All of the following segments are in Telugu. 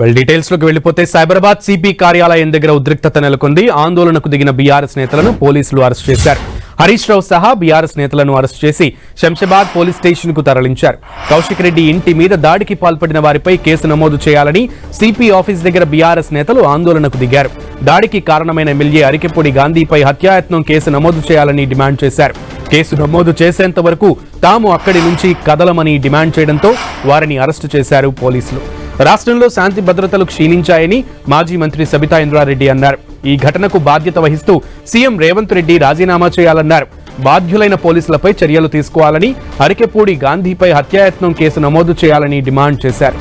వెల్ డీటెయిల్స్లోకి వెళ్ళిపోతే సైబరాబాద్ సిపి కార్యాలయం దగ్గర ఉద్రిక్తత నెలకొంది. ఆందోళనకు దిగిన బీఆర్ఎస్ నేతలను పోలీసులు అరెస్ట్ చేశారు. హరీష్ రావు సహా బీఆర్ఎస్ నేతలను అరెస్ట్ చేసి శంషాబాద్ పోలీస్ స్టేషన్కు తరలించారు. కౌశిక్ రెడ్డి ఇంటి మీద దాడికి పాల్పడిన వారిపై కేసు నమోదు చేయాలని సిపి ఆఫీస్ దగ్గర బీఆర్ఎస్ నేతలు ఆందోళనకు దిగారు. దాడికి కారణమైన ఎమ్మెల్యే అరికెపూడి గాంధీపై హత్యాయత్నం కేసు నమోదు చేయాలని డిమాండ్ చేశారు. కేసు నమోదు చేసేంత వరకు తాము అక్కడి నుంచి కదలమని డిమాండ్ చేయడంతో వారిని అరెస్టు చేశారు పోలీసులు. రాష్ట్రంలో శాంతి భద్రతలు క్షీణించాయని మాజీ మంత్రి సబితా ఇంద్రారెడ్డి అన్నారు. ఈ ఘటనకు బాధ్యత వహిస్తూ సీఎం రేవంత్ రెడ్డి రాజీనామా చేయాలన్నారు. బాధ్యులైన పోలీసులపై చర్యలు తీసుకోవాలని అరికెపూడి గాంధీపై హత్యాయత్నం కేసు నమోదు చేయాలని డిమాండ్ చేశారు.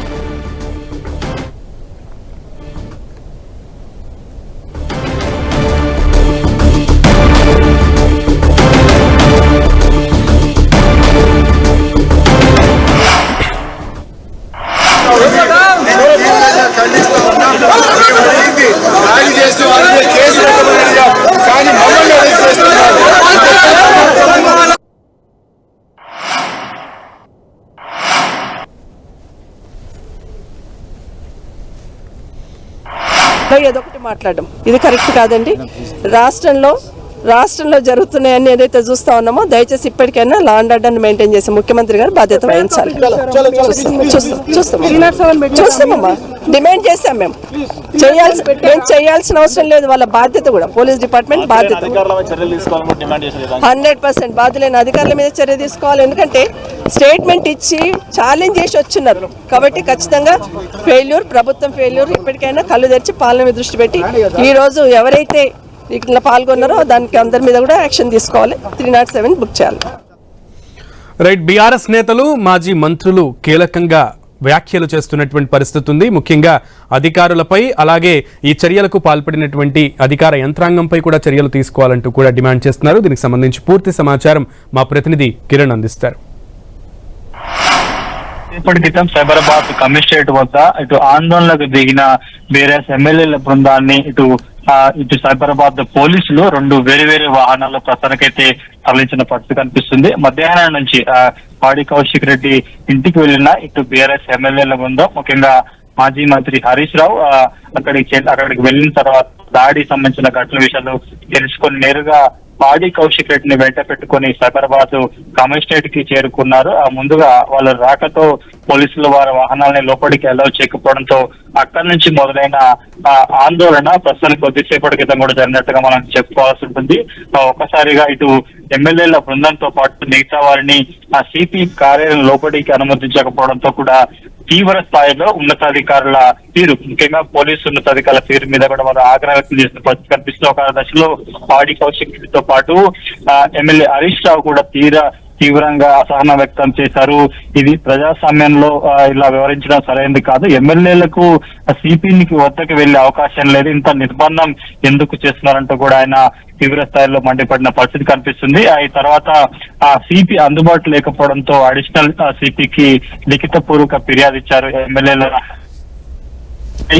ఇది కరెక్ట్ కాదండి. రాష్ట్రంలో రాష్ట్రంలో జరుగుతున్నాయని ఏదైతే చూస్తా ఉన్నామో దయచేసి ఇప్పటికైనా లా అండ్ ఆర్డర్ మెయింటైన్ చేసే ముఖ్యమంత్రి గారు బాధ్యత వహించాలి. చూస్తాం, చూస్తాం, చూస్తాం. చూస్తామమ్మా. డిమాండ్ చేస్తాం మేము. చేయాల్సి మేము చేయాల్సిన అవసరం లేదు. వాళ్ళ బాధ్యత కూడా. పోలీస్ డిపార్ట్మెంట్ బాధ్యత. హండ్రెడ్ పర్సెంట్ బాధ్యులైన అధికారుల మీద చర్య తీసుకోవాలి. ఎందుకంటే స్టేట్మెంట్ ఇచ్చి ఛాలెంజ్ చేసి వచ్చినారు కాబట్టి ఖచ్చితంగా ఫెయిల్యూర్ ప్రభుత్వం ఫెయిల్యూర్ ఇప్పటికైనా కళ్ళు తెరిచి పాలన మీద దృష్టి పెట్టి ఈ రోజు ఎవరైతే ఇట్లా పాల్గొన్నారో దానికి అందరి మీద కూడా యాక్షన్ తీసుకోవాలి. త్రీ నాట్ సెవెన్ బుక్ చేయాలి. రైట్ బీఆర్ఎస్ నేతలు మాజీ మంత్రులు కీలకంగా వ్యాఖ్యలు చేస్తున్నటువంటి పరిస్థితి ఉంది. ముఖ్యంగా అధికారులపై అలాగే ఈ చర్యలకు పాల్పడినటువంటి అధికార యంత్రాంగంపై కూడా చర్యలు తీసుకోవాలంటూ కూడా డిమాండ్ చేస్తున్నారు. దీనికి సంబంధించి పూర్తి సమాచారం మా ప్రతినిధి కిరణ్ అందిస్తారు. ఇప్పటి క్రితం సైబరాబాద్ కమిషనరేట్ వద్ద ఇటు ఆందోళనకు దిగిన బీఆర్ఎస్ ఎమ్మెల్యేల బృందాన్ని ఇటు ఇటు సైబరాబాద్ పోలీసులు రెండు వేరు వేరు వాహనాల్లో ప్రస్తుతానికైతే తరలించిన పరిస్థితి కనిపిస్తుంది. మధ్యాహ్నం నుంచి పాడి కౌశిక్ రెడ్డి ఇంటికి వెళ్ళిన ఇటు బీఆర్ఎస్ ఎమ్మెల్యేల బృందం ముఖ్యంగా మాజీ మంత్రి హరీష్ రావు అక్కడికి అక్కడికి వెళ్ళిన తర్వాత దాడి సంబంధించిన ఘటన విషయాలు తెలుసుకొని నేరుగా పాడి కౌశిక్ రెడ్డిని వెంట పెట్టుకుని సైబరాబాద్ కమిషనరేట్కి చేరుకున్నారు. ఆ ముందుగా వాళ్ళ రాకతో పోలీసులు వారి వాహనాలని లోపలికి అలౌ చేయకపోవడంతో అక్కడి నుంచి మొదలైన ఆ, ఆందోళన ప్రస్తుతానికి కొద్దిసేపటి క్రితం కూడా జరిగినట్టుగా మనం చెప్పుకోవాల్సి ఉంటుంది. ఒక్కసారిగా ఇటు ఎమ్మెల్యేల బృందంతో పాటు మిగతా వారిని ఆ సిపి కార్యాలయం లోపలికి అనుమతించకపోవడంతో కూడా తీవ్ర స్థాయిలో ఉన్నతాధికారుల తీరు ముఖ్యంగా పోలీసు ఉన్నతాధికారుల తీరు మీద కూడా వారు ఆగ్రహం వ్యక్తం చేసిన పరిస్థితి కనిపిస్తుంది. ఒక దశలో పాడి కౌశిక్తో పాటు ఆ, ఎమ్మెల్యే హరీష్ రావు కూడా తీవ్ర తీవ్రంగా అసహనం వ్యక్తం చేశారు. ఇది ప్రజాస్వామ్యంలో ఇలా వివరించడం సరైనది కాదు. ఎమ్మెల్యేలకు సిపికి వద్దకు వెళ్ళే అవకాశం లేదు. ఇంత నిర్బంధం ఎందుకు చేస్తున్నారంటూ కూడా ఆయన తీవ్ర స్థాయిలో మండిపడిన పరిస్థితి కనిపిస్తుంది. ఆ తర్వాత ఆ సిపి అందుబాటు లేకపోవడంతో అడిషనల్ సిపికి లిఖిత పూర్వక ఫిర్యాదు ఇచ్చారు ఎమ్మెల్యేల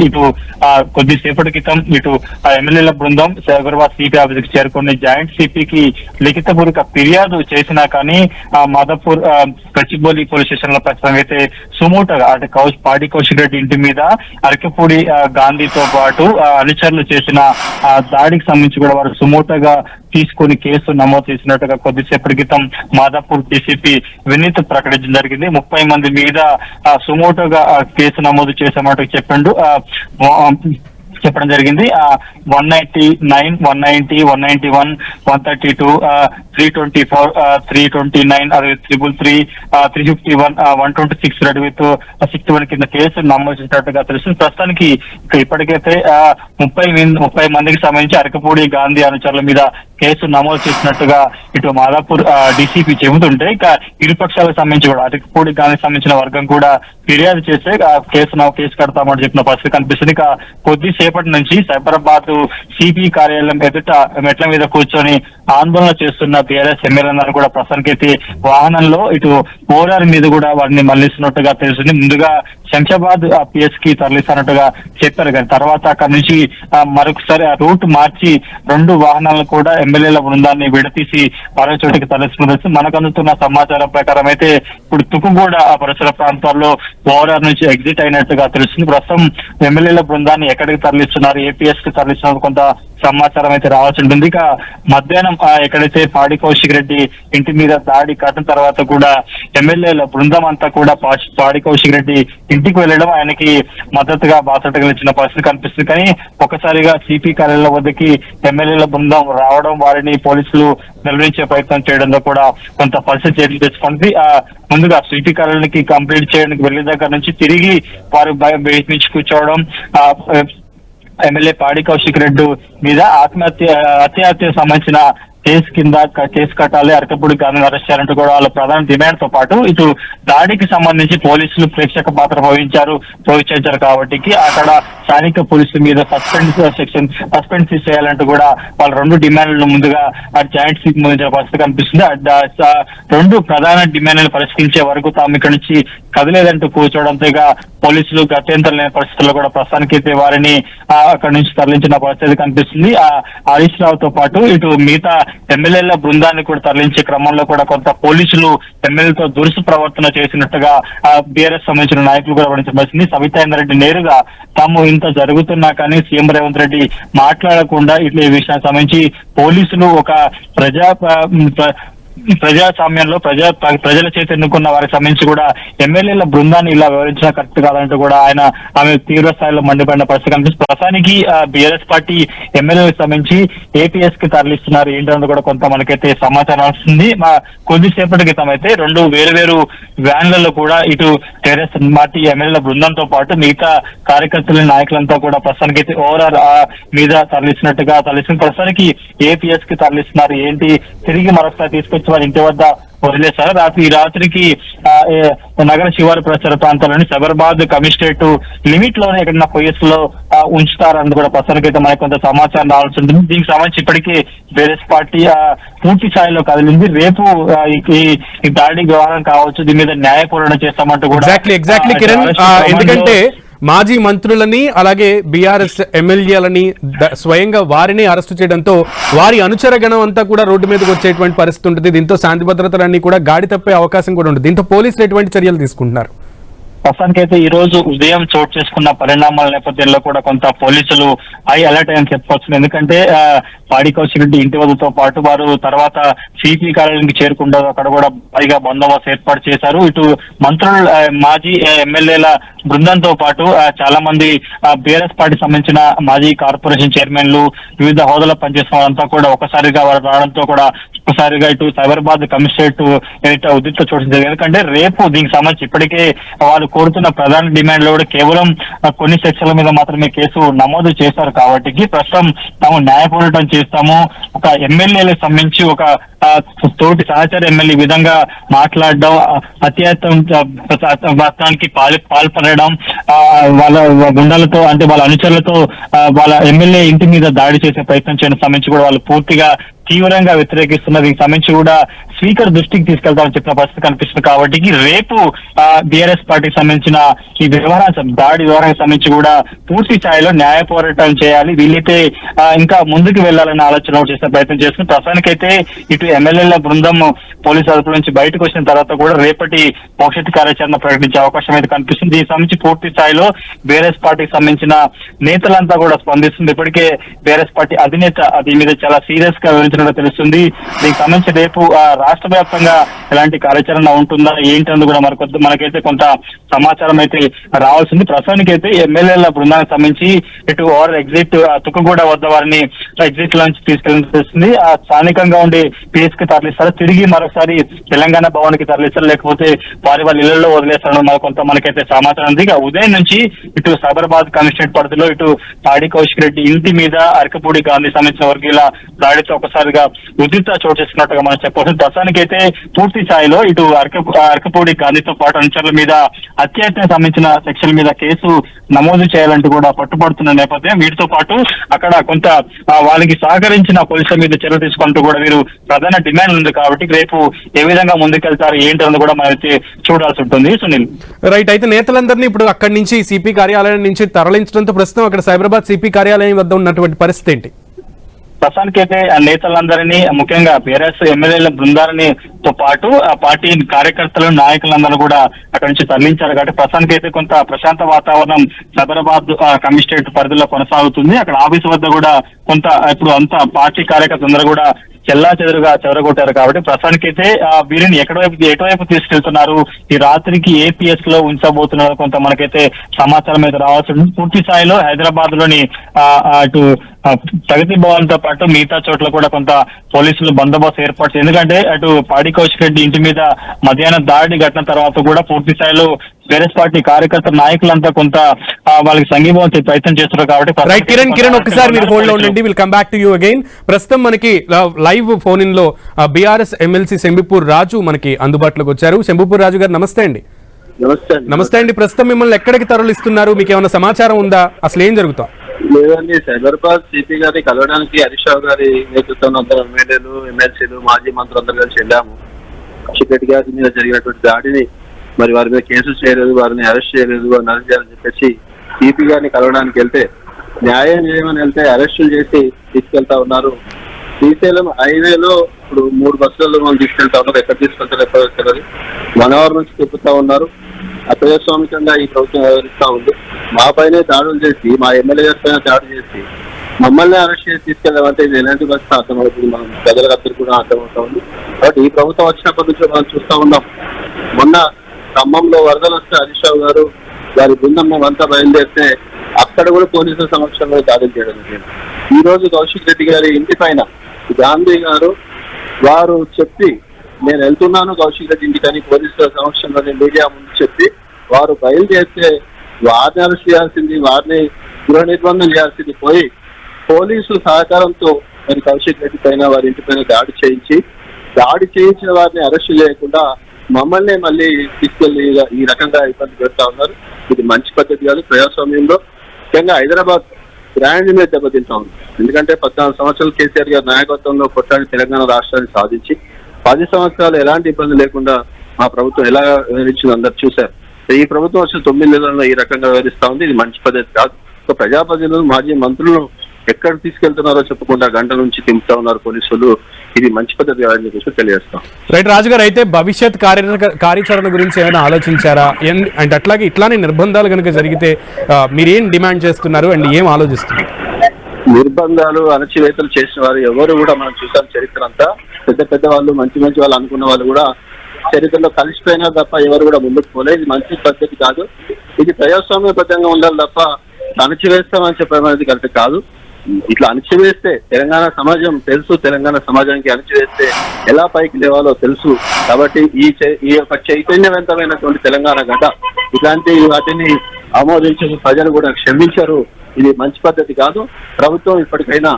ఇటు కొద్దిసేపటి క్రితం ఇటు ఎమ్మెల్యేల బృందం సైబరాబాద్ సిపి ఆఫీస్కి చేరుకుని జాయింట్ సిపికి లిఖిత పూర్వక ఫిర్యాదు చేసినా కానీ మాధపూర్ మాదాపూర్ పోలీస్ స్టేషన్లో ప్రస్తుతం అయితే సుమోటగా అంటే కౌశ్ పాడి కౌశిక్ రెడ్డి ఇంటి మీద అరకపూడి గాంధీతో పాటు అనుచరులు చేసిన దాడికి సంబంధించి కూడా వారు సుమోటగా తీసుకొని కేసు నమోదు చేసినట్టుగా కొద్దిసేపటి క్రితం మాదాపూర్ డీసీపీ వినీత్ ప్రకటించడం జరిగింది. ముప్పై మంది మీద సుమోటోగా కేసు నమోదు చేసామంటూ చెప్పిండు. ఆ, చెప్పడం జరిగింది. One ninety nine one ninety one ninety one one thirty two three twenty four three twenty nine అదే triple three three fifty one one twenty six read with sixty one కింద కేసు నమోదు చేసినట్టుగా తెలుస్తుంది. ప్రస్తుతానికి ఇప్పటికైతే ముప్పై ముప్పై మందికి సంబంధించి అరకపూడి గాంధీ అనుచరుల మీద కేసు నమోదు చేసినట్టుగా ఇటు మాదాపూర్ డీసీపీ చెబుతుంటే ఇక ఇరుపక్షాలకు సంబంధించి కూడా అరకపూడి గాంధీకి సంబంధించిన వర్గం కూడా ఫిర్యాదు చేస్తే కేసు నా కేసు కడతామని చెప్పిన పరిస్థితి కనిపిస్తుంది. ఇక కొద్దిసేపటి నుంచి సైబరాబాద్ సిపి కార్యాలయం ఎదుట మెట్ల మీద కూర్చొని ఆందోళన చేస్తున్న బీఆర్ఎస్ ఎమ్మెల్యేలను కూడా ప్రస్తుతానికైతే వాహనంలో ఇటు పోరారి మీద కూడా వారిని మళ్ళిస్తున్నట్టుగా తెలుస్తుంది. ముందుగా శంషాబాద్ పిఎస్కి తరలిస్తున్నట్టుగా చెప్పారు కానీ తర్వాత అక్కడి నుంచి మరొకసారి ఆ రూట్ మార్చి రెండు వాహనాలను కూడా ఎమ్మెల్యేల బృందాన్ని విడతీసి మరో చోటికి తరలిస్తున్నది మనకు అందుతున్న సమాచారం ప్రకారం అయితే ఇప్పుడు తుకుగూడ ఆ పరిసర ప్రాంతాల్లో ఓవరాల్ నుంచి ఎగ్జిట్ అయినట్టుగా తెలుస్తుంది. ప్రస్తుతం ఎమ్మెల్యేల బృందాన్ని ఎక్కడికి తరలిస్తున్నారు? ఏపీఎస్కి తరలిస్తున్నారు? కొంత సమాచారం అయితే రావాల్సి ఉంటుంది. ఇక మధ్యాహ్నం ఆ, ఎక్కడైతే పాడి కౌశిక్ రెడ్డి ఇంటి మీద దాడి కట్టిన తర్వాత కూడా ఎమ్మెల్యేల బృందం అంతా కూడా పా- పాడి కౌశిక్ రెడ్డి ఇంటికి వెళ్ళడం ఆయనకి మద్దతుగా బాసటగా ఇచ్చిన పరిస్థితి కనిపిస్తుంది. కానీ ఒకసారిగా సిపి కార్యాలయం వద్దకి ఎమ్మెల్యేల బృందం రావడం వారిని పోలీసులు నిర్వహించే ప్రయత్నం చేయడంలో కూడా కొంత పరిస్థితి చేతులు తెచ్చుకుంది ముందుగా సిపి కార్యాలయానికి కంప్లీట్ చేయడానికి వెళ్ళిన దగ్గర నుంచి తిరిగి వారు బయట నుంచి కూర్చోవడం ఎమ్మెల్యే పాడి కౌశిక్ రెడ్డి మీద ఆత్మహత్య హత్యాహత్య సంబంధించిన కేసు కింద కేసు కట్టాలి అరకపూడి గాంధీ అరెస్ట్ చేయాలంటూ కూడా వాళ్ళ ప్రధాన డిమాండ్తో పాటు ఇటు దాడికి సంబంధించి పోలీసులు ప్రేక్షక పాత్ర వహించారు వహించారు కాబట్టి అక్కడ స్థానిక పోలీసుల మీద సస్పెండ్ సెక్షన్ సస్పెండ్ చేయాలంటూ కూడా వాళ్ళ రెండు డిమాండ్లను ముందుగా జాయింట్ సీట్ ముందు పరిస్థితి కనిపిస్తుంది. రెండు ప్రధాన డిమాండ్లను పరిష్కరించే వరకు తాము ఇక్కడ నుంచి కదిలేదంటూ కూర్చోవడంతో ఇక పోలీసులు గత్యంతరం లేని పరిస్థితుల్లో కూడా ప్రస్తుతానికి అయితే వారిని అక్కడి నుంచి తరలించిన పరిస్థితి కనిపిస్తుంది. ఆ హరీష్ రావుతో పాటు ఇటు మిగతా ఎమ్మెల్యేల బృందాన్ని కూడా తరలించే క్రమంలో కూడా కొంత పోలీసులు ఎమ్మెల్యేలతో దురుసు ప్రవర్తన చేసినట్టుగా బీఆర్ఎస్ సంబంధించిన నాయకులు కూడా వర్ణించబడింది పరిస్థితి రెడ్డి నేరుగా తాము ఇంత జరుగుతున్నా కానీ సీఎం రేవంత్ రెడ్డి మాట్లాడకుండా ఇట్లా ఈ విషయానికి సంబంధించి పోలీసులు ఒక ప్రజా ప్రజాస్వామ్యంలో ప్రజా ప్ర- ప్రజల చేతి ఎన్నుకున్న వారికి సంబంధించి కూడా ఎమ్మెల్యేల బృందాన్ని ఇలా వివరించిన కరెక్ట్ కాదంటూ కూడా ఆయన ఆమె తీవ్ర స్థాయిలో మండిపడిన పరిస్థితి కనిపిస్తుంది. ప్రస్తుతానికి బీఆర్ఎస్ పార్టీ ఎమ్మెల్యేలకు సంబంధించి ఏపీఎస్కి తరలిస్తున్నారు ఏంటంటే కూడా కొంత మనకైతే సమాచారం వస్తుంది మా కొద్దిసేపటి క్రితం అయితే రెండు వేరు వేరు వ్యాన్లలో కూడా ఇటు టీఆర్ఎస్ పార్టీ ఎమ్మెల్యేల బృందంతో పాటు మిగతా కార్యకర్తల నాయకులంతా కూడా ప్రస్తుతానికి అయితే ఓవరాల్ మీద తరలిస్తున్నట్టుగా తరలిస్తున్న ప్రస్తుతానికి ఏపీఎస్కి తరలిస్తున్నారు. ఏంటి? తిరిగి మరొకసారి తీసుకొచ్చి వారి ఇంటి వద్ద వదిలేశారు. రాత్రి ఈ రాత్రికి నగర శివారు పరిసర ప్రాంతాల్లోని సబర్బాద్ కమిషనరేట్ లిమిట్లోనే ఎక్కడన్నా పోలీస్లో ఉంచుతారని కూడా ప్రస్తుతానికి అయితే మనకు కొంత సమాచారం రావాల్సి ఉంటుంది. దీనికి సంబంధించి ఇప్పటికీ బీఆర్ఎస్ పార్టీ పూర్తి స్థాయిలో కదిలింది. రేపు ఈ- దాడి వ్యవహారం కావచ్చు దీని మీద న్యాయపూరణ చేస్తామంటూ కూడా ఎగ్జాక్ట్లీ ఎగ్జాక్ట్లీ కిరణ్ ఎందుకంటే మాజీ మంత్రులని అలాగే బీఆర్ఎస్ ఎమ్మెల్యేలని స్వయంగా వారిని అరెస్టు చేయడంతో వారి అనుచర గణం అంతా కూడా రోడ్డు మీదకి వచ్చేటువంటి పరిస్థితి ఉంటుంది. దీంతో శాంతి భద్రతలన్నీ కూడా గాడి తప్పే అవకాశం కూడా ఉంటుంది. దీంతో పోలీసులు ఎటువంటి చర్యలు తీసుకుంటున్నారు? ప్రస్తుతానికైతే ఈ రోజు ఉదయం చోటు చేసుకున్న పరిణామాల నేపథ్యంలో కూడా కొంత పోలీసులు హై అలర్ట్ అని చెప్పవచ్చు ఎందుకంటే పాడి కౌశిక్ రెడ్డి ఇంటి వద్దతో పాటు వారు తర్వాత సిపి కార్యాలయానికి చేరుకుంటారు. అక్కడ కూడా పైగా బందోబస్తు ఏర్పాటు చేశారు. ఇటు మంత్రులు మాజీ ఎమ్మెల్యేల బృందంతో పాటు చాలా మంది బీఆర్ఎస్ పార్టీ సంబంధించిన మాజీ కార్పొరేషన్ చైర్మన్లు వివిధ హోదాలో పనిచేసిన వారంతా కూడా ఒకసారిగా వారు రావడంతో కూడా ఒకసారిగా ఇటు సైబరాబాద్ కమిషనరేట్ ఏదైతే ఉద్రిక్త జరిగింది. ఎందుకంటే రేపు దీనికి సంబంధించి ఇప్పటికే వాళ్ళు కోరుతున్న ప్రధాన డిమాండ్లో కూడా కేవలం కొన్ని సెక్షన్ల మీద మాత్రమే కేసు నమోదు చేశారు కాబట్టి ప్రస్తుతం తాము న్యాయ పోరాటం చేస్తాము. ఒక ఎమ్మెల్యేలకు సంబంధించి ఒక తోటి సహచర ఎమ్మెల్యే విధంగా మాట్లాడడం ఆ, అత్యాచారానికి పాల్ పాల్పడడం వాళ్ళ గుండాలతో అంటే వాళ్ళ అనుచరులతో వాళ్ళ ఎమ్మెల్యే ఇంటి మీద దాడి చేసే ప్రయత్నం చేయడం సంబంధించి కూడా వాళ్ళు పూర్తిగా తీవ్రంగా వ్యతిరేకిస్తున్నది. సంబంధించి కూడా స్పీకర్ దృష్టికి తీసుకెళ్తామని చెప్పిన పరిస్థితి కనిపిస్తుంది కాబట్టి రేపు బీఆర్ఎస్ పార్టీకి సంబంధించిన ఈ వ్యవహారం దాడి వ్యవహారానికి సంబంధించి కూడా పూర్తి స్థాయిలో న్యాయ పోరాటం చేయాలి. వీలైతే ఇంకా ముందుకు వెళ్ళాలనే ఆలోచన చేసే ప్రయత్నం చేస్తుంది. ప్రస్తుతానికైతే ఇటు ఎమ్మెల్యేల బృందం పోలీసు అదుపు నుంచి బయటకు వచ్చిన తర్వాత కూడా రేపటి భవిష్యత్ కార్యాచరణ ప్రకటించే అవకాశం అయితే కనిపిస్తుంది. దీనికి సంబంధించి పూర్తి స్థాయిలో బీఆర్ఎస్ పార్టీకి సంబంధించిన నేతలంతా కూడా స్పందిస్తుంది. ఇప్పటికే బీఆర్ఎస్ పార్టీ అధినేత దీని మీద చాలా సీరియస్గా వివరించినట్టు తెలుస్తుంది. దీనికి సంబంధించి రేపు ఆ, రాష్ట్ర వ్యాప్తంగా ఎలాంటి కార్యాచరణ ఉంటుందా ఏంటి కూడా మనకు మనకైతే కొంత సమాచారం అయితే రావాల్సింది. ప్రస్తుతానికి అయితే ఎమ్మెల్యేల బృందానికి సంబంధించి ఇటు ఓవర్ ఎగ్జిట్ తుక్కగూడ వద్ద వారిని ఎగ్జిట్ నుంచి తీసుకెళ్ళడం తెలుస్తుంది ఆ స్థానికంగా ఉండి పిఎస్కి తరలిస్తారు. తిరిగి మరోసారి తెలంగాణ భవన్కి తరలిస్తారు. లేకపోతే వారి వాళ్ళ ఇళ్ళలో వదిలేస్తారని మనకు కొంత మనకైతే సమాచారం ఉంది. ఇక ఉదయం నుంచి ఇటు సైబరాబాద్ కమిషనరేట్ పరిధిలో ఇటు తాడి కౌశిక్ రెడ్డి ఇంటి మీద అరకపూడి గాంధీ సంబంధించిన వర్గీయుల దాడితో ఒకసారి ఒక్కసారిగా ఉద్రిక్త చోటు చేసుకున్నట్టుగా మనం చెప్పవచ్చు. ప్రస్తుతానికైతే పూర్తి స్థాయిలో ఇటు అరక అరకపూడి గాంధీతో పాటు అనుచరుల మీద అత్యాచారం సంబంధించిన సెక్షన్ మీద కేసు నమోదు చేయాలంటూ కూడా పట్టుబడుతున్న నేపథ్యం. వీటితో పాటు అక్కడ కొంత వాళ్ళకి సహకరించిన పోలీసుల మీద చర్యలు తీసుకుంటూ కూడా వీరు ప్రధాన డిమాండ్ ఉంది కాబట్టి రేపు ఏ విధంగా ముందుకెళ్తారు ఏంటన్నది కూడా మనం అయితే చూడాల్సి ఉంటుంది. సునీల్. రైట్ అయితే నేతలందరినీ ఇప్పుడు అక్కడి నుంచి సిపి కార్యాలయం నుంచి తరలించడంతో ప్రస్తుతం అక్కడ సైబరాబాద్ సిపి కార్యాలయం వద్ద ఉన్నటువంటి పరిస్థితి ఏంటి? ప్రస్తుతానికైతే ఆ నేతలందరినీ ముఖ్యంగా బీఆర్ఎస్ ఎమ్మెల్యేల బృందాలని తో పాటు ఆ పార్టీ కార్యకర్తలు నాయకులందరూ కూడా అక్కడి నుంచి తరలించారు కాబట్టి ప్రస్తుతానికైతే కొంత ప్రశాంత వాతావరణం సైబరాబాద్ కమిషనరేట్ పరిధిలో కొనసాగుతుంది. అక్కడ ఆఫీస్ వద్ద కూడా కొంత ఇప్పుడు అంతా పార్టీ కార్యకర్తలందరూ కూడా చెల్లా చెదురుగా చెదరగొట్టారు కాబట్టి ప్రస్తుతానికైతే ఆ, వీరిని ఎక్కడవైపు ఎటువైపు తీసుకెళ్తున్నారు? ఈ రాత్రికి ఏపీఎస్లో ఉంచబోతున్నారు కొంత మనకైతే సమాచారం అయితే రావాల్సి పూర్తి స్థాయిలో హైదరాబాద్లోని అటు ప్రగతి భవన్తో పాటు మిగతా చోట్ల కూడా కొంత పోలీసులు బందోబస్తు ఏర్పాటు చేశారు. ఎందుకంటే అటు పాడి కౌశిక్ రెడ్డి ఇంటి మీద మధ్యాహ్నం దాడి ఘటన తర్వాత కూడా పూర్తి స్థాయిలో బీఆర్ఎస్ పార్టీ కార్యకర్త నాయకులంతా కొంత వాళ్ళకి సంఘీభావం ప్రయత్నం చేస్తున్నారు కాబట్టి కిరణ్ కిరణ్ ఒక్కసారి మీరు హోల్డ్లో ఉండండి. Will come back to you again ప్రస్తుతం మనకి లైవ్ ఫోన్ ఇన్లో బీఆర్ఎస్ ఎమ్మెల్సీ శంబిపూర్ రాజు మనకి అందుబాటులోకి వచ్చారు. శంబిపూర్ రాజు గారు నమస్తే అండి. నమస్తే అండి. నమస్తే అండి. ప్రస్తుతం మిమ్మల్ని ఎక్కడికి తరలిస్తున్నారు? మీకు ఏమైనా సమాచారం ఉందా? అసలు ఏం జరుగుతాం? లేదండి సైబరాబాద్ సిపి గారిని కలవడానికి హరీష్ రావు గారి నేతృత్వంలో అందరం ఎమ్మెల్యేలు ఎమ్మెల్సీలు మాజీ మంత్రులు అందరూ కలిసి వెళ్ళాము. కౌశిక్ రెడ్డి గారి మీద జరిగినటువంటి దాడిని మరి వారి మీద కేసులు చేయలేదు వారిని అరెస్ట్ చేయలేదు వారిని అరెస్ట్ చేయాలని చెప్పేసి సిపి గారిని కలవడానికి వెళ్తే న్యాయం చేయమని వెళ్తే అరెస్టులు చేసి తీసుకెళ్తా ఉన్నారు. శ్రీశైలం హైవేలో ఇప్పుడు మూడు బస్సులలో మనం తీసుకెళ్తా ఉన్నారు. ఎక్కడ తీసుకెళ్తారు ఎక్కడ తెలియదు వన్ అవర్ నుంచి తిప్పుతా ఉన్నారు. అప్రజాస్వామికంగా ఈ ప్రభుత్వం వ్యవహరిస్తా ఉంది. మా పైనే దాడులు చేసి మా ఎమ్మెల్యే గారి పైన దాడి చేసి మమ్మల్ని అరెస్ట్ చేసి తీసుకెళ్ళామంటే ఇది ఎలాంటి పరిస్థితి అర్థమవుతుంది? మనం ప్రజలకు కూడా అర్థమవుతా ఉంది. కాబట్టి ఈ ప్రభుత్వం వచ్చినప్పటి నుంచి మనం చూస్తా ఉన్నాం. మొన్న ఖమ్మంలో వరదలు వస్తే హరీష్ రావు గారు వారి బృందం మేమంతా బయలుదేరితే అక్కడ కూడా పోలీసుల సమక్షంలో దాడులు చేయడం జరిగింది. ఈ రోజు కౌశిక్ రెడ్డి గారి ఇంటి పైన గాంధీ గారు వారు చెప్పి నేను వెళ్తున్నాను కౌశిక్ రెడ్డి ఇంటికని పోలీసుల సమక్షంలోనే మీడియా ముందు చెప్పి వారు బయలుదేరితే వారిని అరెస్ట్ చేయాల్సింది వారిని గృహ నిర్బంధం చేయాల్సింది పోయి పోలీసుల సహకారంతో మరి కౌశిక్ రెడ్డి పైన వారి ఇంటి పైన దాడి చేయించి దాడి చేయించిన వారిని అరెస్ట్ చేయకుండా మమ్మల్ని మళ్ళీ తీసుకెళ్ళి ఈ రకంగా ఇబ్బంది పెడతా ఉన్నారు. ఇది మంచి పద్ధతి కాదు ప్రజాస్వామ్యంలో ముఖ్యంగా హైదరాబాద్ బ్రాండ్ మీద దెబ్బతింటా ఉంది. ఎందుకంటే పద్నాలుగు సంవత్సరాలు కేసీఆర్ గారి నాయకత్వంలో కొట్టాడి తెలంగాణ రాష్ట్రాన్ని సాధించి పది సంవత్సరాలు ఎలాంటి ఇబ్బంది లేకుండా మా ప్రభుత్వం ఎలా వివరించింది అందరు చూశారు. ఈ ప్రభుత్వం వచ్చిన తొమ్మిది నెలల్లో ఈ రకంగా వ్యవహరిస్తా ఉంది. ఇది మంచి పద్ధతి కాదు. ఒక ప్రజాప్రతినిధులు మాజీ మంత్రులను ఎక్కడ తీసుకెళ్తున్నారో చెప్పకుండా గంట నుంచి తింపుతా ఉన్నారు పోలీసులు. ఇది మంచి పద్ధతి కాదని చెప్పేసి తెలియజేస్తాం. రైట్ రాజు గారు అయితే భవిష్యత్ కార్య కార్యాచరణ గురించి ఏమైనా ఆలోచించారా? అండ్ అట్లాగే ఇట్లానే నిర్బంధాలు కనుక జరిగితే మీరు ఏం డిమాండ్ చేస్తున్నారు అండ్ ఏం ఆలోచిస్తున్నారు? నిర్బంధాలు అణచివేతలు చేసిన వారు ఎవరు కూడా మనం చూసాం చరిత్ర అంతా. పెద్ద పెద్ద వాళ్ళు మంచి మంచి వాళ్ళు అనుకున్న వాళ్ళు కూడా చరిత్రలో కలిసిపోయినా తప్ప ఎవరు కూడా ముందుకు పోలే ఇది మంచి పద్ధతి కాదు. ఇది ప్రజాస్వామ్యబద్ధంగా ఉండాలి తప్ప అణచివేస్తామని చెప్పడం అనేది కరెక్ట్ కాదు. ఇట్లా అణచివేస్తే తెలంగాణ సమాజం తెలుసు తెలంగాణ సమాజానికి అణచివేస్తే ఎలా పైకి లేవాలో తెలుసు. కాబట్టి ఈ ఈ యొక్క చైతన్యవంతమైనటువంటి తెలంగాణ గడ్డ ఇలాంటి వాటిని ఆమోదించిన ప్రజలు కూడా క్షమించరు. ఇది మంచి పద్ధతి కాదు. ప్రభుత్వం ఇప్పటికైనా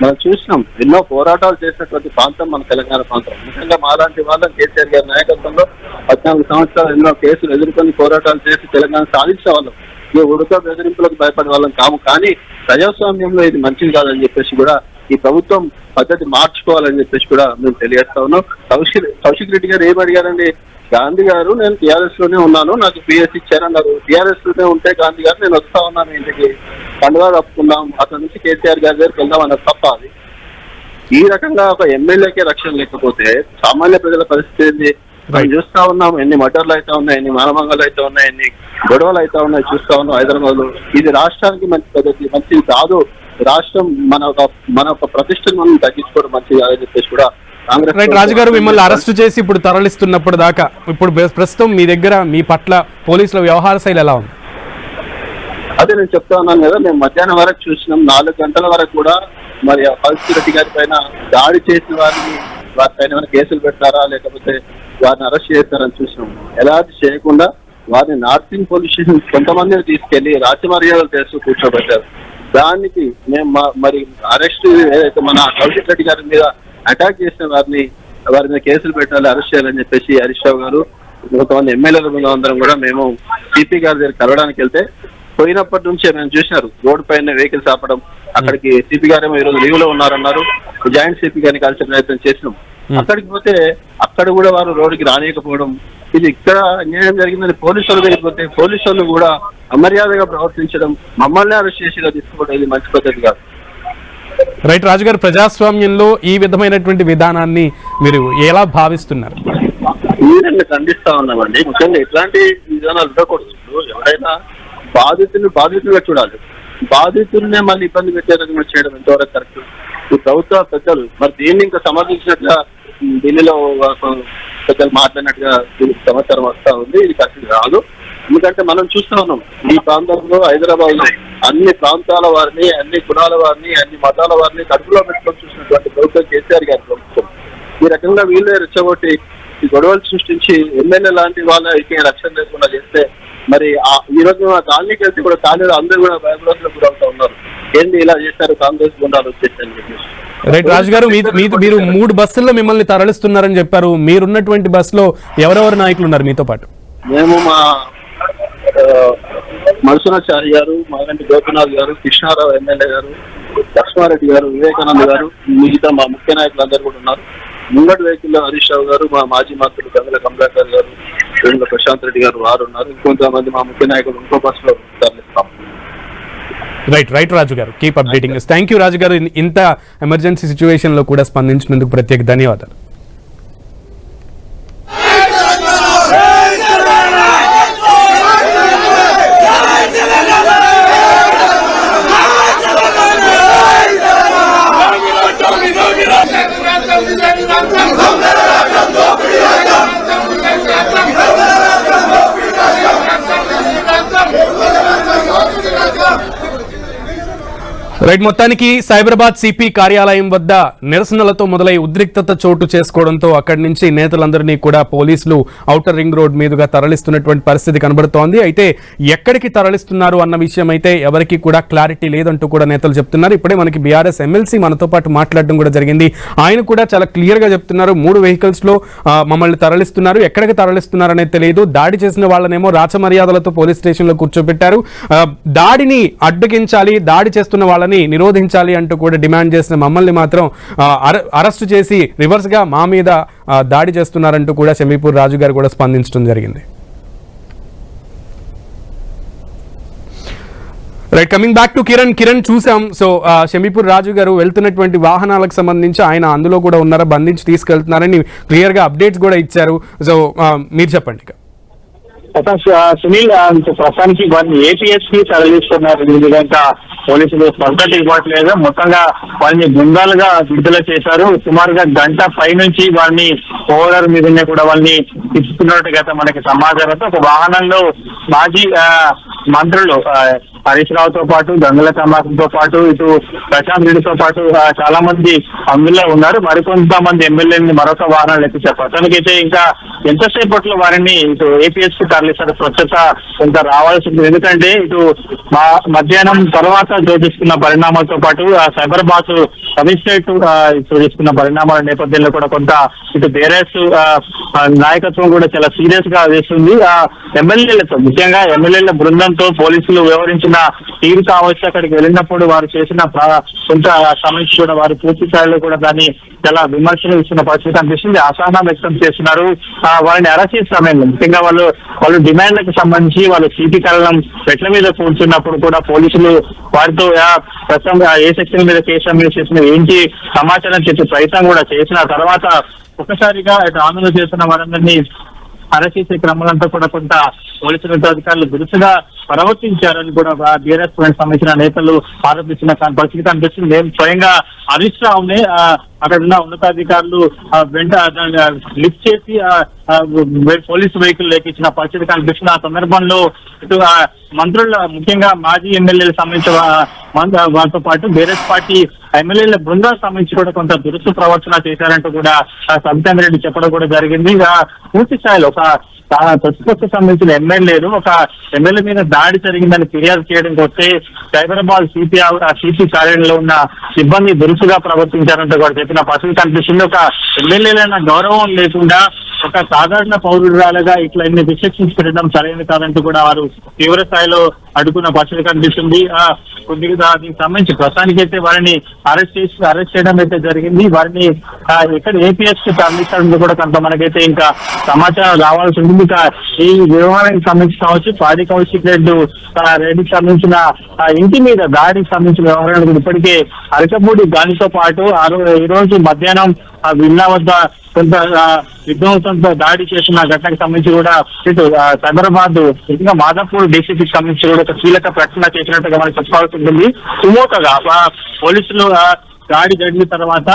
మనం చూసినాం ఎన్నో పోరాటాలు చేసినటువంటి ప్రాంతం మన తెలంగాణ ప్రాంతం. ముఖ్యంగా మాలాంటి వాళ్ళం కేసీఆర్ గారి నాయకత్వంలో పద్నాలుగు సంవత్సరాలు ఎన్నో కేసులు ఎదుర్కొని పోరాటాలు చేసి తెలంగాణ సాధించే వాళ్ళం. ఈ ఉడత బెదిరింపులకు భయపడే వాళ్ళం కాము కానీ ప్రజాస్వామ్యంలో ఇది మంచిది కాదని చెప్పేసి కూడా ఈ ప్రభుత్వం పద్ధతి మార్చుకోవాలని చెప్పేసి కూడా మేము తెలియజేస్తా ఉన్నాం. కౌశిక్ కౌశిక్ రెడ్డి గారు ఏమడిగారండి గాంధీ గారు నేను టీఆర్ఎస్లోనే ఉన్నాను. నాకు పిఎస్ ఇచ్చారన్నారు. టీఆర్ఎస్లోనే ఉంటే గాంధీ గారు నేను వస్తా ఉన్నాను ఇంటికి పండుగ కప్పుకుందాం అతని నుంచి కేసీఆర్ గారి దగ్గరికి వెళ్దాం అన్నది తప్ప అది. ఈ రకంగా ఒక ఎమ్మెల్యేకే రక్షణ లేకపోతే సామాన్య ప్రజల పరిస్థితి ఏంది? మనం చూస్తా ఉన్నాం ఎన్ని మటర్లు అయితే ఉన్నాయి ఎన్ని మానమంగలు అయితే ఉన్నాయి ఎన్ని గొడవలు అయితే ఉన్నాయి చూస్తా ఉన్నాం హైదరాబాద్లో ఇది రాష్ట్రానికి మంచి పద్ధతి మంచిది కాదు. రాష్ట్రం మన ఒక మన ఒక ప్రతిష్టను మనం తగ్గించుకోవడం మంచిది కాదని చెప్పేసి కూడా రైట్ రాజు గారు మిమ్మల్ని అరెస్ట్ చేసి ఇప్పుడు తరలిస్తున్నప్పుడు దాకా ఇప్పుడు ప్రస్తుతం మీ దగ్గర మీ పట్ల పోలీసుల వ్యవహార శైలి ఎలా ఉంది? అదే నేను చెప్తా ఉన్నాను కదా మేము మధ్యాహ్నం వరకు చూసినాం. నాలుగు గంటల వరకు కూడా మరి కౌశిక్ రెడ్డి గారి పైన దాడి చేసిన వారిని వారి పైన ఏమైనా కేసులు పెడతారా లేకపోతే వారిని అరెస్ట్ చేస్తారని చూసినాం. ఎలాంటి చేయకుండా వారిని నార్సింగ్ పోలీస్ స్టేషన్ కొంతమందిని తీసుకెళ్ళి రాజమర్యాదలు చేస్తూ కూర్చోబెట్టారు. దానికి మేము మరి అరెస్ట్ ఏదైతే మన కౌశిక్ రెడ్డి గారి మీద అటాక్ చేసిన వారిని వారి మీద కేసులు పెట్టాలి అరెస్ట్ చేయాలని చెప్పేసి హరీష్ రావు గారు కొంతమంది ఎమ్మెల్యేల బృందం అందరం కూడా మేము సిపి గారి దగ్గర కలవడానికి వెళ్తే పోయినప్పటి నుంచే మేము చూసినారు రోడ్డు పైన వెహికల్స్ ఆపడం అక్కడికి సిపి గారేమో ఈ రోజు లీవ్లో ఉన్నారన్నారు జాయింట్ సిపి గారిని కలిసే ప్రయత్నం చేసినాం. అక్కడికి పోతే అక్కడ కూడా వారు రోడ్డుకి రానియకపోవడం ఇది ఇక్కడ అన్యాయం జరిగిందని పోలీసు వాళ్ళ దగ్గరికి పోతే పోలీసు వాళ్ళు కూడా అమర్యాదగా ప్రవర్తించడం మమ్మల్ని అరెస్ట్ చేసి తీసుకోవడం ఇది మంచి పద్ధతి కాదు. రైట్ రాజు గారు ప్రజాస్వామ్యంలో ఈ విధమైనటువంటి విధానాన్ని మీరు ఎలా భావిస్తున్నారు? వీరిని ఖండిస్తా ఉన్నామండి. ముఖ్యంగా ఇట్లాంటి విధానాలు ఉండకూడదు. ఎవరైనా బాధితులు బాధితులుగా చూడాలి. బాధితుల్నే మళ్ళీ ఇబ్బంది పెట్టే రకంగా చేయడం ఎంతవరకు కరెక్ట్? ఈ ప్రభుత్వ పెద్దలు మరి దీన్ని ఇంకా సమర్థించినట్టుగా ఢిల్లీలో పెద్దలు మాట్లాడినట్టుగా దీనికి సమాచారం వస్తా ఉంది. ఇది కరెక్ట్ రాదు. ఎందుకంటే మనం చూస్తా ఉన్నాం ఈ ప్రాంతంలో హైదరాబాద్లో అన్ని ప్రాంతాల వారిని అన్ని కులాల వారిని అన్ని మతాల వారిని కడుపులో పెట్టుకొని చూసినటువంటి ప్రభుత్వం కేసీఆర్ గారి ప్రభుత్వం. ఈ రకంగా వీళ్ళే రెచ్చగొట్టి ఈ గొడవలు సృష్టించి ఎమ్మెల్యే లాంటి వాళ్ళకి రక్షణ లేకుండా చేస్తే మరి ఆ- ఈ రోజు మా కాలనీకి వెళ్తే కూడా కాలనీలో అందరూ కూడా భయభ్రాంతులకు గురవుతా ఉన్నారు. ఏంది ఇలా చేశారు కాంగ్రెస్ గుండాలు వచ్చేసి అని చెప్పేసి. రైట్ రాజు గారు మీరు మూడు బస్సుల్లో మిమ్మల్ని తరలిస్తున్నారని చెప్పారు. మీరున్నటువంటి బస్సులో ఎవరెవరు నాయకులు ఉన్నారు మీతో పాటు? మేము మా ఆ, గారు మాగంటి గోపినాథ్ గారు కృష్ణారావు ఎమ్మెల్యే గారు లక్ష్మారెడ్డి గారు వివేకానంద గారు మిగతా మా ముఖ్య నాయకులు అందరూ కూడా ఉన్నారు. ముంగటి వెహికల్లో హరీష్ రావు గారు మా మాజీ మంత్రులు గంగల కమలాకర్ గారు వేముల ప్రశాంత్ రెడ్డి గారు వారు ఉన్నారు. ఇంకొంతమంది మా ముఖ్య నాయకులు ఇంకో బస్సులో తరలిస్తాం right right Raju garu. Keep updating thank you Raju garu. ఇంత ఎమర్జెన్సీ సిచ్యువేషన్లో కూడా స్పందించినందుకు ప్రత్యేక ధన్యవాదాలు. రైట్ మొత్తానికి సైబరాబాద్ సిపి కార్యాలయం వద్ద నిరసనలతో మొదలై ఉద్రిక్తత చోటు చేసుకోవడంతో అక్కడి నుంచి నేతలందరినీ కూడా పోలీసులు ఔటర్ రింగ్ రోడ్ మీదుగా తరలిస్తున్నటువంటి పరిస్థితి కనబడుతోంది. అయితే ఎక్కడికి తరలిస్తున్నారు అన్న విషయం అయితే ఎవరికి కూడా క్లారిటీ లేదంటూ కూడా నేతలు చెప్తున్నారు. ఇప్పుడే మనకి బీఆర్ఎస్ ఎమ్మెల్సీ మనతో పాటు మాట్లాడడం కూడా జరిగింది. ఆయన కూడా చాలా క్లియర్గా చెప్తున్నారు. మూడు వెహికల్స్లో మమ్మల్ని తరలిస్తున్నారు. ఎక్కడికి తరలిస్తున్నారు అనేది తెలియదు. దాడి చేసిన వాళ్ళనేమో రాచమర్యాదలతో పోలీస్ స్టేషన్లో కూర్చోబెట్టారు. దాడిని అడ్డగించాలి దాడి చేస్తున్న వాళ్ళని నిరోధించాలి అంటూ కూడా డిమాండ్ చేసిన మమ్మల్ని మాత్రం అర- అరెస్ట్ చేసి రివర్స్గా మా మీద దాడి చేస్తున్నారంటూ కూడా షమీపూర్ రాజు గారు కూడా స్పందించడం జరిగింది. Right coming back to Kiran Kiran చూసాం. సో షమీపూర్ రాజు గారు వెళ్తున్నటువంటి వాహనాలకు సంబంధించి ఆయన అందులో కూడా ఉన్నారా బంధించి తీసుకెళ్తున్నారని క్లియర్గా అప్డేట్స్ కూడా ఇచ్చారు. సో మీరు చెప్పండి ఇక. ప్రకాష్ సునీల్ ప్రస్తుతానికి వారిని ఏపీఎస్కి తరలిస్తున్నారు ఈ విధంగా పోలీసులు స్పందన ఇవ్వట్లేదు. మొత్తంగా వారిని బృందాలుగా విడుదల చేశారు. సుమారుగా గంట పై నుంచి వారిని ఓడర్ మీదనే కూడా వాళ్ళని తిప్పుతున్నట్టు గత మనకి సమాచారంతో ఒక వాహనంలో మాజీ మంత్రులు హరీష్ రావుతో పాటు గంగుల కమలాసంతో పాటు ఇటు ప్రశాంత్ రెడ్డితో పాటు చాలా మంది అందులో ఉన్నారు. మరికొంతమంది ఎమ్మెల్యేని మరొక వాహనాలు ఎక్కించారు అతనికైతే ఇంకా ఎంతసేపట్లో వారిని ఇటు ఏపీఎస్కి తరలిస్తారు స్వచ్ఛత కొంత రావాల్సింది. ఎందుకంటే ఇటు మా మధ్యాహ్నం తర్వాత చోటిస్తున్న పరిణామాలతో పాటు ఆ సైబరాబాద్ కమిషనరేట్ ఆ, చోటిస్తున్న పరిణామాల నేపథ్యంలో కూడా కొంత ఇటు బేరస్ నాయకత్వం కూడా చాలా సీరియస్గా వేస్తుంది. ఆ ఎమ్మెల్యేలతో ముఖ్యంగా ఎమ్మెల్యేల బృందంతో పోలీసులు వ్యవహరించిన తీరు కావచ్చు అక్కడికి వెళ్ళినప్పుడు వారు చేసిన కొంత సమీక్ష కూడా వారు పూర్తి స్థాయిలో కూడా దాన్ని చాలా విమర్శలు ఇస్తున్న పరిస్థితి అనిపిస్తుంది అసహనం వ్యక్తం చేస్తున్నారు. వారిని అరెస్ట్ చేసిన సమయంలో ముఖ్యంగా వాళ్ళు వాళ్ళు డిమాండ్లకు సంబంధించి వాళ్ళు సీటీ కళ్ళం పెట్ల మీద కూర్చున్నప్పుడు కూడా పోలీసులు వారితో ప్రస్తుతం ఏ సెక్షన్ మీద కేసు మీద చేసిన ఏంటి సమాచారం చేసే ప్రయత్నం కూడా చేసిన తర్వాత ఒకసారిగా ఇటు ఆందోళన చేస్తున్న వారందరినీ అరెస్ట్ చేసే క్రమాలంతా కూడా కొంత పోలీసులతో అధికారులు దురుసుగా ప్రవర్తించారని కూడా బీఆర్ఎస్ సంబంధించిన నేతలు ఆరోపిస్తున్న పరిస్థితి కనిపిస్తుంది. మేము స్వయంగా హరీష్ రావుని ఆ, అక్కడ ఉన్న ఉన్నతాధికారులు వెంట లిఫ్ట్ చేసి పోలీసు వెహికల్ లేకిచ్చిన పరిస్థితి కనిపిస్తుంది. ఆ సందర్భంలో ఇటు మంత్రుల ముఖ్యంగా మాజీ ఎమ్మెల్యేలకు సంబంధించిన మంత్ర- వారితో పాటు బీఆర్ఎస్ పార్టీ ఎమ్మెల్యేల బృందాలకు సంబంధించి కూడా కొంత దురుసు ప్రవర్తన చేశారంటూ కూడా సబితాంద్ర రెడ్డి చెప్పడం కూడా జరిగింది. ఇక పూర్తి స్థాయిలో ఒక ప్రతిపక్ష సంబంధించిన ఎమ్మెల్యేలు ఒక ఎమ్మెల్యే మీద దాడి జరిగిందని ఫిర్యాదు చేయడం వస్తే సైబరాబాద్ సిపి సిపి కార్యాలయంలో ఉన్న సిబ్బంది దురుసుగా ప్రవర్తించారంటే కూడా చెప్పిన పరిస్థితి కనిపిస్తుంది. ఒక ఎమ్మెల్యేలైన గౌరవం లేకుండా ఒక సాధారణ పౌరురాలుగా ఇట్లా ఇన్ని రిస్ట్రిక్షన్స్ పెట్టడం సరైన కాదంటూ కూడా వారు తీవ్ర స్థాయిలో అడుగున్న పరిస్థితి కనిపిస్తుంది. ఆ కొద్దిగా దీనికి సంబంధించి ప్రస్తుతానికి అయితే వారిని అరెస్ట్ చేసి అరెస్ట్ చేయడం అయితే జరిగింది. వారిని ఇక్కడ ఏపీఎస్కి తరలించడం కూడా కొంత మనకైతే ఇంకా సమాచారం రావాల్సి ఉంది ఇంకా ఈ వ్యవహారానికి సంబంధించి కావచ్చు పాడి కౌశిక్ రెడ్డి రెడ్డికి సంబంధించిన ఇంటి మీద దాడికి సంబంధించిన వ్యవహారాలకు ఇప్పటికే అరకపూడి గాలితో పాటు ఈ రోజు మధ్యాహ్నం ఆ విల్లా వద్ద కొంత విధ్వంసంతో దాడి చేసిన ఘటనకు సంబంధించి కూడా ఇటు సైబరాబాద్ ఇంకా మాదాపూర్ డీసీపీకి సంబంధించి కూడా ఒక కీలక ప్రకటన చేసినట్టుగా మనకి చెప్పాల్సి ఉంటుంది. సుమోటోగా పోలీసులు దాడి జరిగిన తర్వాత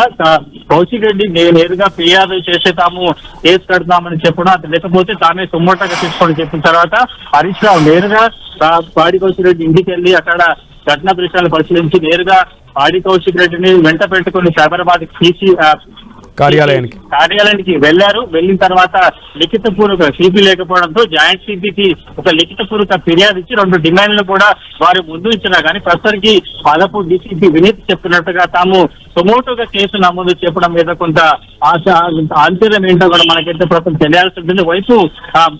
కౌశిక్ రెడ్డి నేను నేరుగా ఫిర్యాదు చేసే తాము కేసు కడతామని చెప్పడం అది లేకపోతే తామే సుమోటోగా తీసుకోవడం చెప్పిన తర్వాత హరీష్ రావు నేరుగా పాడి కౌశిక్ రెడ్డి ఇంటికి వెళ్ళి అక్కడ ఘటన దృశ్యాలు పరిశీలించి నేరుగా పాడి కౌశిక్ రెడ్డిని వెంట పెట్టుకుని సైబరాబాద్ తీసి ఆ, కార్యాలయానికి. కార్యాలయానికి వెళ్ళారు వెళ్ళిన తర్వాత లిఖిత పూర్వక సిపి లేకపోవడంతో జాయింట్ సిపికి ఒక లిఖిత పూర్వక ఫిర్యాదు ఇచ్చి రెండు డిమాండ్లు కూడా వారు ముందు ఇచ్చినా కానీ ప్రస్తుతానికి పాలపూర్ డిసిపి వినీత్ చెప్తున్నట్టుగా తాము సొమోటోగా కేసు నమోదు చెప్పడం మీద కొంత ఆశ ఆశ్చర్యం ఏంటో కూడా మనకైతే ప్రస్తుతం తెలియాల్సి ఉంటుంది. వైపు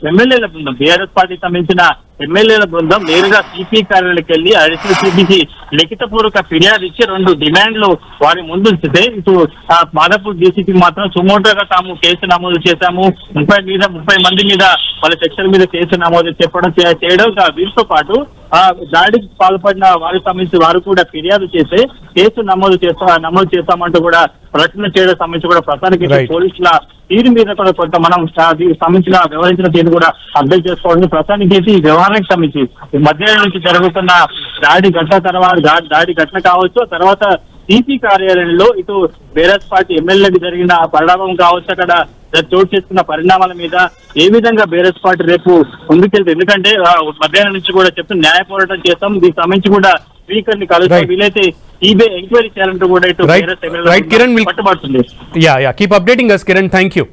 ఎమ్మెల్యేల బృందం బీఆర్ఎస్ పార్టీకి సంబంధించిన ఎమ్మెల్యేల బృందం నేరుగా సిపి కార్యాలయకి వెళ్ళి అడిషనల్ సిపికి లిఖిత పూర్వక ఫిర్యాదు ఇచ్చి రెండు డిమాండ్లు వారి ముందు ఉంచితే ఇటు ఆ, మాదాపూర్ డీసీపీ మాత్రం సుమోటోగా తాము కేసు నమోదు చేశాము ముప్పై మీద ముప్పై మంది మీద వాళ్ళ సెక్షన్ మీద కేసు నమోదు చెప్పడం చేయడం వీరితో పాటు ఆ దాడికి పాల్పడిన వారికి సంబంధించి వారు కూడా ఫిర్యాదు చేస్తే కేసు నమోదు చేస్తా నమోదు చేస్తామంటూ కూడా ప్రకటన చేయడం సంబంధించి కూడా ప్రస్తుతానికి. పోలీసుల తీరు మీద కూడా కొంత మనం సంబంధించిన వ్యవహరించిన తీరు కూడా అప్డేట్ చేసుకోవాలని ప్రస్తుతానికి ఈ వ్యవహారానికి సంబంధించి ఈ మధ్యాహ్నం నుంచి జరుగుతున్న దాడి ఘటన తర్వాత దాడి ఘటన కావచ్చు తర్వాత సిపి కార్యాలయంలో ఇటు బీఆర్ఎస్ పార్టీ ఎమ్మెల్యేకి జరిగిన పరిణామం కావచ్చు అక్కడ చోటు చేసుకున్న పరిణామాల మీద ఏ విధంగా బీఆర్ఎస్ పార్టీ రేపు ముందుకెళ్తుంది? ఎందుకంటే మధ్యాహ్నం నుంచి కూడా చెప్తున్న న్యాయ పోరాటం చేస్తాం దీనికి సంబంధించి కూడా స్పీకర్ని కలుస్తాం. వీలైతే సిబిఐ ఎంక్వైరీ చేయాలంటూ కూడా ఇటు. BRS MLA పట్టుబడుతుంది. Yeah yeah keep updating us Kiran thank you